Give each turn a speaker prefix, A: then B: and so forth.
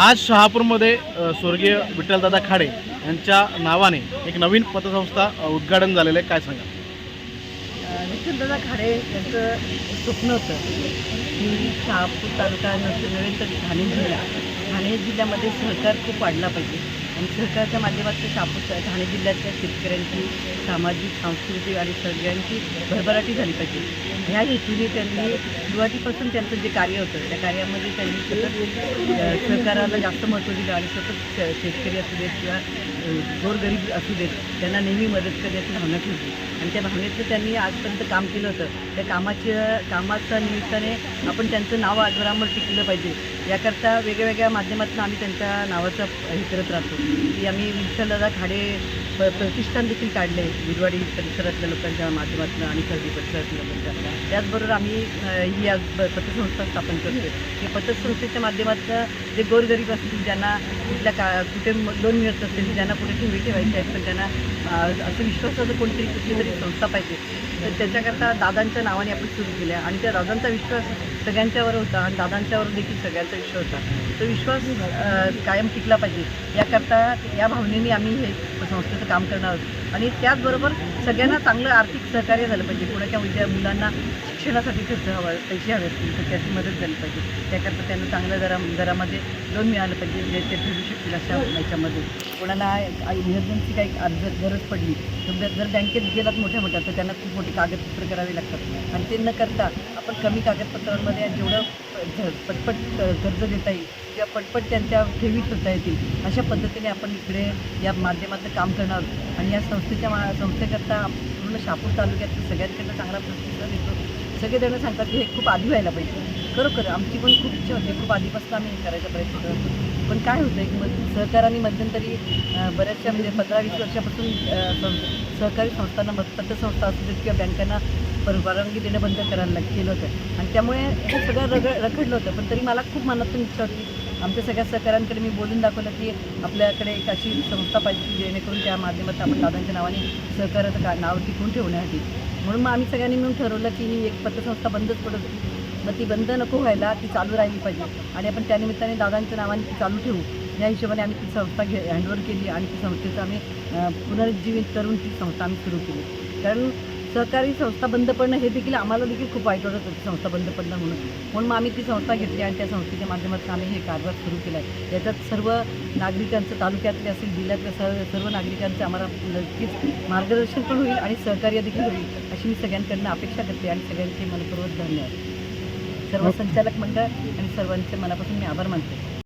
A: आज शहापूरमध्ये स्वर्गीय विठ्ठलदादा खाडे यांच्या नावाने एक नवीन पतसंस्था उद्घाटन झालेलं आहे. काय सांगा
B: विठ्ठलदादा खाडे यांचं स्वप्न होतं की शहापूर तालुका नव्हे तर ठाणे जिल्हा ठाणे जिल्ह्यामध्ये सहकार खूप वाढला पाहिजे. आणि सरकारच्या माध्यमातून शहापूर ठाणे जिल्ह्यातल्या शेतकऱ्यांची सामाजिक सांस्कृतिक आणि सगळ्यांची भरभराटी झाली पाहिजे. ह्या हेतूने त्यांनी सुरुवातीपासून त्यांचं जे कार्य होतं त्या कार्यामध्ये त्यांनी सतत सरकाराला जास्त महत्त्व दिलं आणि सतत शेतकरी असू देत किंवा गोरगरीब असू देत त्यांना नेहमी मदत करण्याची भावना ठेवली. आणि त्या भावनेचं त्यांनी आजपर्यंत काम केलं होतं. त्या कामाच्या कामाच्या निमित्ताने आपण त्यांचं नाव आजवरांवर टिकलं पाहिजे. याकरता वेगवेगळ्या माध्यमातून आम्ही त्यांच्या नावाचं हे करत राहतो. की आम्ही विठ्ठलदादा खाडे प प्रतिष्ठान देखील काढले विरवाडी परिसरातल्या लोकांच्या माध्यमातून आणि खरेदी परिसरातल्या लोकांच्या. त्याचबरोबर आम्ही ही आज पतसंस्था स्थापन करतो की पतसंस्थेच्या माध्यमातून जे गोरगरीब असतील ज्यांना कुठल्या का कुठे लोन मिळत असेल ज्यांना कुठे ठेवी ठेवायची आहेत पण त्यांना असं विश्वासाचं कोणतरी कुठली तरी संस्था पाहिजे. तर त्याच्याकरता दादांच्या नावाने आपण सुरू केल्या आणि त्या दादांचा विश्वास सगळ्यांच्यावर होता आणि दादांच्यावर देखील सगळ्यांचा विश्वास होता. तो विश्वास कायम टिकला पाहिजे. याकरता या भावनेने आम्ही हे संस्थेचं काम करणार आहोत. आणि त्याचबरोबर सगळ्यांना चांगलं आर्थिक सहकार्य झालं पाहिजे. कोणाच्या विद्या मुलांना शिक्षणासाठी खर्च हवा पैसे हवे असतील तर त्याची मदत झाली पाहिजे. त्याकरता त्यांना चांगल्या दरा दरामध्ये लोन मिळालं पाहिजे जे ते फिरू शकतील अशा याच्यामध्ये. कोणाला इमर्जन्सी काही अर्ज गरज पडली तर जर बँकेत गेलात मोठ्या मोठ्या तर त्यांना खूप मोठी कागदपत्र करावी लागतात. आणि ते न करता आपण कमी कागदपत्रांमध्ये जेवढं प- पटपट कर्ज देता येईल किंवा पटपट त्यांच्या ठेवी ठेवता येतील अशा पद्धतीने आपण इकडे या माध्यमातलं काम करणार आहोत. आणि या संस्थेच्या मा संस्थेकरता पूर्ण शापूर तालुक्यात सगळ्यांकडनं चांगला प्रतिसाद येतो. सगळेजण सांगतात की हे खूप आधी व्हायला पाहिजे. खरोखर आमची पण खूप इच्छा होती खूप आधीपासून आम्ही हे करायचा प्रयत्न करत होतो. पण काय होतं की मग सहकाराने मध्यंतरी बऱ्याचशा म्हणजे पंधरा वीस वर्षापासून सहकारी संस्थांना पतसंस्था असू देत किंवा बँकांना पर- परवानगी देणं बंद करायला केलं होतं आणि त्यामुळे हे सगळं रग रखडलं होतं. पण तरी मला खूप मनातून इच्छा होती आमच्या सगळ्या सहकाऱ्यांकडे मी बोलून दाखवलं की आपल्याकडे एक अशी संस्था पाहिजे जेणेकरून त्या माध्यमात आपण दादांच्या नावाने सहकार्याचं का नाव टिकून ठेवण्यासाठी. म्हणून मग आम्ही सगळ्यांनी मिळून ठरवलं की ही एक पतसंस्था बंदच पडत होती मग ती बंद नको व्हायला ती चालू राहिली पाहिजे. आणि आपण त्यानिमित्ताने दादांच्या नावाने ती चालू ठेवू. या हिशोबाने आम्ही ती संस्था घे हँडओव्हर केली आणि ती संस्थेचं आम्ही पुनरुज्जीवित करून ती संस्था आम्ही सुरू केली. कारण सहकारी संस्था बंद पडणं हे देखील आम्हाला देखील खूप वाईट वाटत होतं संस्था बंद पडणं म्हणून. म्हणून मग आम्ही ती संस्था घेतली आणि त्या संस्थेच्या माध्यमातून आम्ही हे कारभार सुरू केला. आहे याच्यात सर्व नागरिकांचं तालुक्यातले असेल जिल्ह्यातल्या सर्व सर्व नागरिकांचं आम्हाला नक्कीच मार्गदर्शन पण होईल आणि सहकार्य देखील होईल अशी मी सगळ्यांकडनं अपेक्षा करते आणि सगळ्यांचे मनपूर्वक धन्यवाद. सर्व संचालक मंडळ आणि सर्वांचे मनापासून मी आभार मानते.